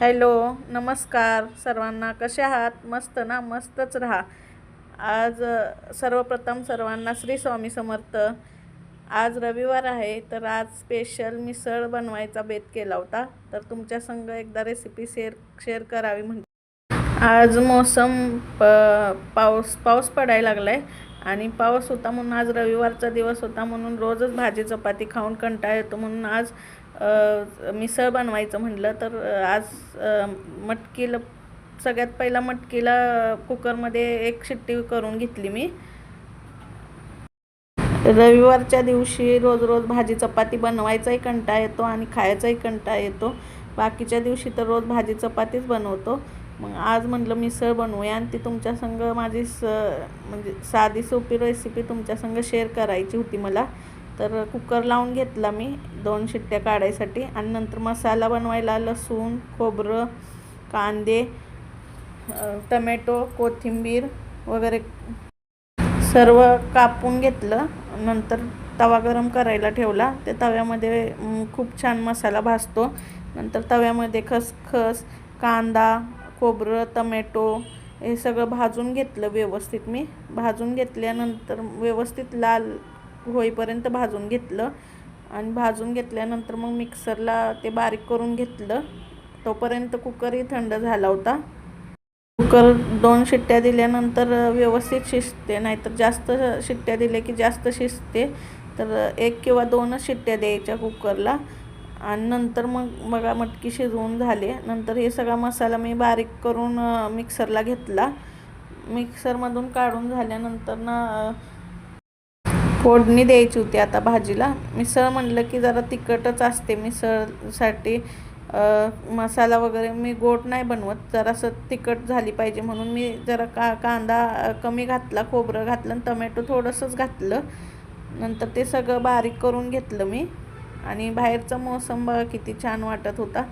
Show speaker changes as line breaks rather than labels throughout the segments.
Hello नमस्कार सर्वांना. कसे आहात? मस्त ना? मस्तच राहा. आज सर्वप्रथम सर्वांना श्री स्वामी समर्थ. आज रविवार आहे तर आज स्पेशल मिसळ बनवायचा बेत केला होता. तर तुमच्या संग एकदा रेसिपी शेअर शेअर करावी म्हणजे आज मोसम प पाऊस पाऊस पडायला लागलाय. आणि पाऊस होता म्हणून आज रविवारचा दिवस होता म्हणून रोजच भाजी चपाती खाऊन कंटाळ येतो म्हणून आज मिसळ बनवायचं म्हटलं तर आज मटकीला सगळ्यात पहिला मटकीला कुकरमध्ये एक शिट्टी करून घेतली मी. रविवारच्या दिवशी रोज रोज भाजी चपाती बनवायचाही कंटा येतो आणि खायचाही कंटा येतो. बाकीच्या दिवशी तर रोज भाजी चपातीच बनवतो. मग आज म्हटलं मिसळ बनवूया आणि ती तुमच्या संग माझी स म्हणजे साधी सोपी रेसिपी तुमच्या संग शेअर करायची होती मला. तर कुकर लावून घेतला मी दोन शिट्ट्या काढायसाठी आणि नंतर मसाला बनवायला लसूण खोबरं कांदे टमॅटो कोथिंबीर वगैरे सर्व कापून घेतलं. नंतर तवा गरम करायला ठेवला. त्या तव्यामध्ये खूप छान मसाला भाजतो. नंतर तव्यामध्ये खसखस कांदा खोबरं टमॅटो हे सगळं भाजून घेतलं व्यवस्थित मी. भाजून घेतल्यानंतर व्यवस्थित लाल होईपर्यंत भाजून घेतलं. आणि भाजून घेतल्यानंतर मग मिक्सरला ते बारीक करून घेतलं. तोपर्यंत कुकरही थंड झाला होता. कुकर दोन शिट्ट्या दिल्यानंतर व्यवस्थित शिजते नाहीतर जास्त शिट्ट्या दिल्या की जास्त शिजते. तर एक किंवा दोनच शिट्ट्या द्यायच्या कुकरला. आणि नंतर मग बघा मटकी शिजवून झाले. नंतर हे सगळा मसाला मी बारीक करून मिक्सरला घेतला. मिक्सरमधून काढून झाल्यानंतर ना फोडणी द्यायची होती आता भाजीला. मिसळ म्हणलं की जरा तिखटच असते. मिसळसाठी मसाला वगैरे मी गोड नाही बनवत. जरासं तिखट झाली पाहिजे म्हणून मी जरा का कांदा कमी घातला खोबरं घातलं आणि टमॅटो थोडंसंच घातलं. नंतर ते सगळं बारीक करून घेतलं मी. आणि बाहेरचा मोसम बघा किती छान वाटत होता.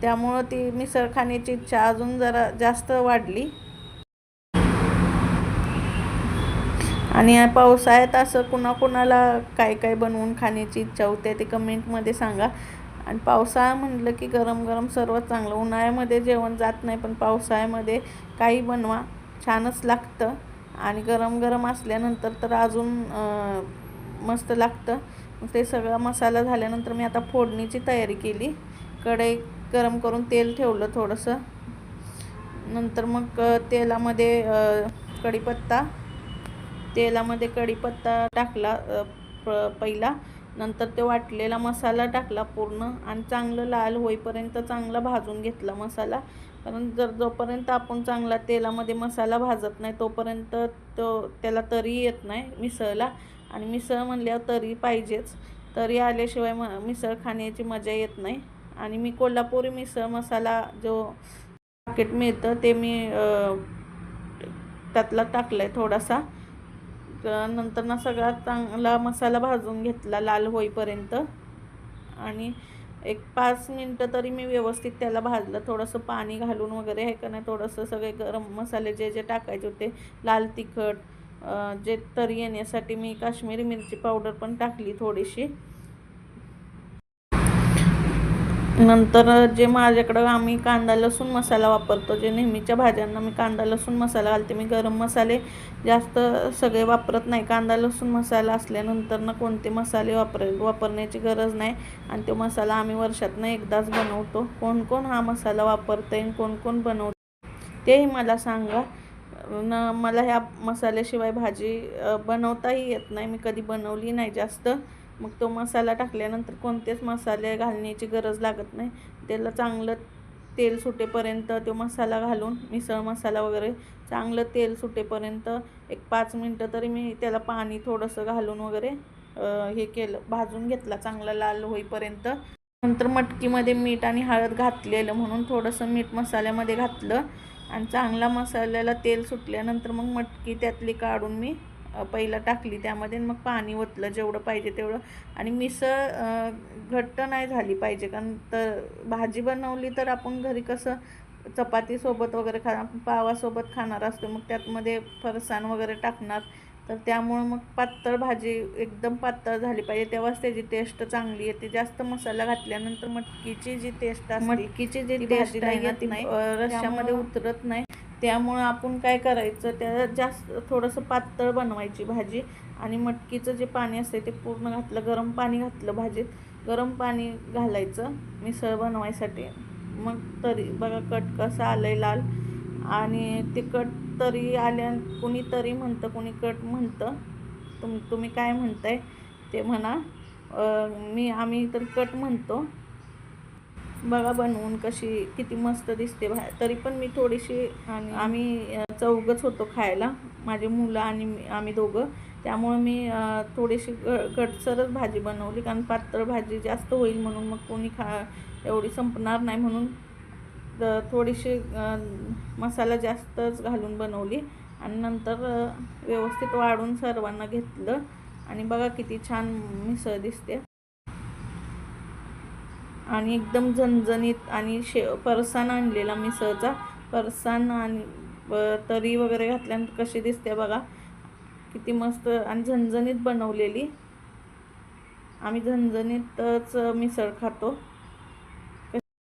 त्यामुळं ती मिसळ खाण्याची इच्छा अजून जरा जास्त वाढली. आणि पावसाळ्यात असं कुणाकुणाला काय काय बनवून खाण्याची इच्छा होते ते कमेंटमध्ये सांगा. आणि पावसाळा म्हटलं की गरम गरम सर्वात चांगलं. उन्हाळ्यामध्ये जेवण जात नाही पण पावसाळ्यामध्ये काही बनवा. छानच लागतं. आणि गरम गरम असल्यानंतर तर अजून मस्त लागतं. ते सगळा मसाला झाल्यानंतर मी आता फोडणीची तयारी केली. कढई गरम करून तेल ठेवलं थोडंसं. नंतर मग तेलामध्ये कढीपत्ता. तेलामध्ये कढीपत्ता टाकला प- पहिला. नंतर ते वाटलेला मसाला टाकला पूर्ण. आणि चांगलं लाल होईपर्यंत चांगला भाजून घेतला मसाला. कारण जर जोपर्यंत आपण चांगला तेलामध्ये मसाला भाजत नाही तोपर्यंत तो त्याला तरी येत नाही मिसळला. आणि मिसळ म्हणल्यावर तरी पाहिजेच. तरी आल्याशिवाय म मिसळ खाण्याची मजा येत नाही. आणि मी कोल्हापुरी मिसळ मसाला जो पाकेट मिळतं ते मी त्यातला टाकलं आहे थोडासा. तर नंतर ना सगळा चांगला मसाला भाजून घेतला लाल होईपर्यंत. आणि एक पाच मिनटं तरी मी व्यवस्थित त्याला भाजलं. थोडंसं पाणी घालून वगैरे हे का नाही थोडंसं सगळे गरम मसाले जे जे टाकायचे होते लाल तिखट जे तरी येण्यासाठी मी काश्मीरी मिरची पावडर पण टाकली थोडीशी. नंतर जे माझ्याकडं आम्ही कांदा लसूण मसाला वापरतो जे नेहमीच्या भाज्यांना मी कांदा लसूण मसाला घालते. मी गरम मसाले जास्त सगळे वापरत नाही. कांदा लसूण मसाला असल्यानंतर ना कोणते मसाले वापर वापरण्याची गरज नाही. आणि तो मसाला आम्ही वर्षातनं एकदाच बनवतो. कोण कोण हा मसाला वापरता येईल कोण कोण बनवते तेही मला सांगा. न मला ह्या मसाल्याशिवाय भाजी बनवताही येत नाही. मी कधी बनवली नाही जास्त. मग तो मसाला टाकल्यानंतर कोणतेच मसाले घालण्याची गरज लागत नाही. त्याला चांगलं तेल सुटेपर्यंत तो मसाला घालून मिसळ मसाला वगैरे चांगलं तेल सुटेपर्यंत एक पाच मिनटं तरी मी त्याला पाणी थोडंसं घालून वगैरे हे केलं. भाजून घेतला चांगला लाल होईपर्यंत. नंतर मटकीमध्ये मीठ आणि हळद घातलेलं म्हणून थोडंसं मीठ मसाल्यामध्ये घातलं. आणि चांगला मसाल्याला तेल सुटल्यानंतर मग मटकी त्यातली काढून मी पहिला टाकली त्यामध्ये मग पाणी ओतलं जेवढं पाहिजे तेवढं. आणि मिसळ घट्ट नाही झाली पाहिजे कारण तर भाजी बनवली तर आपण घरी कसं चपातीसोबत वगैरे खा पावासोबत खाणार असतो मग त्यातमध्ये फरसाण वगैरे टाकणार. तर त्यामुळं मग पातळ भाजी एकदम पातळ झाली पाहिजे तेव्हाच त्याची टेस्ट चांगली येते. जास्त मसाला घातल्यानंतर मटकीची जी टेस्ट असते मटकीची जी टेस्ट आहे ना ती रश्श्यामध्ये उतरत नाही. त्यामुळं आपण काय करायचं त्या जास्त थोडंसं पातळ बनवायची भाजी आणि मटकीचं जे पाणी असते ते पूर्ण घातलं गरम पाणी घातलं भाजीत. गरम पाणी घालायचं मिसळ बनवायसाठी. मग तरी बघा कट कसं आहे लाल आणि ते कट तरी आल्या कुणी तरी म्हणतं कुणी कट म्हणतं. तुम तुम्ही काय म्हणताय ते म्हणा. मी आम्ही तर कट म्हणतो. बघा बनवून कशी किती मस्त दिसते भा तरी पण मी थोडीशी आणि? आम्ही चौघच होतो खायला माझी मुलं आणि मी आम्ही दोघं. त्यामुळं मी थोडीशी ग गडसरच भाजी बनवली कारण पातळ भाजी जास्त होईल म्हणून मग कोणी खा एवढी संपणार नाही म्हणून. त- थोडीशी मसाला जास्तच घालून बनवली. आणि नंतर व्यवस्थित वाढून सर्वांना घेतलं. आणि बघा किती छान मिसळ दिसते. आणि एकदम झणझणीत आणि शे फरसाण आणलेला मिसळचा फरसाण आणि तरी वगैरे घातल्यानंतर कशी दिसते बघा. किती मस्त आणि झणझणीत बनवलेली. आम्ही झणझणीतच मिसळ खातो.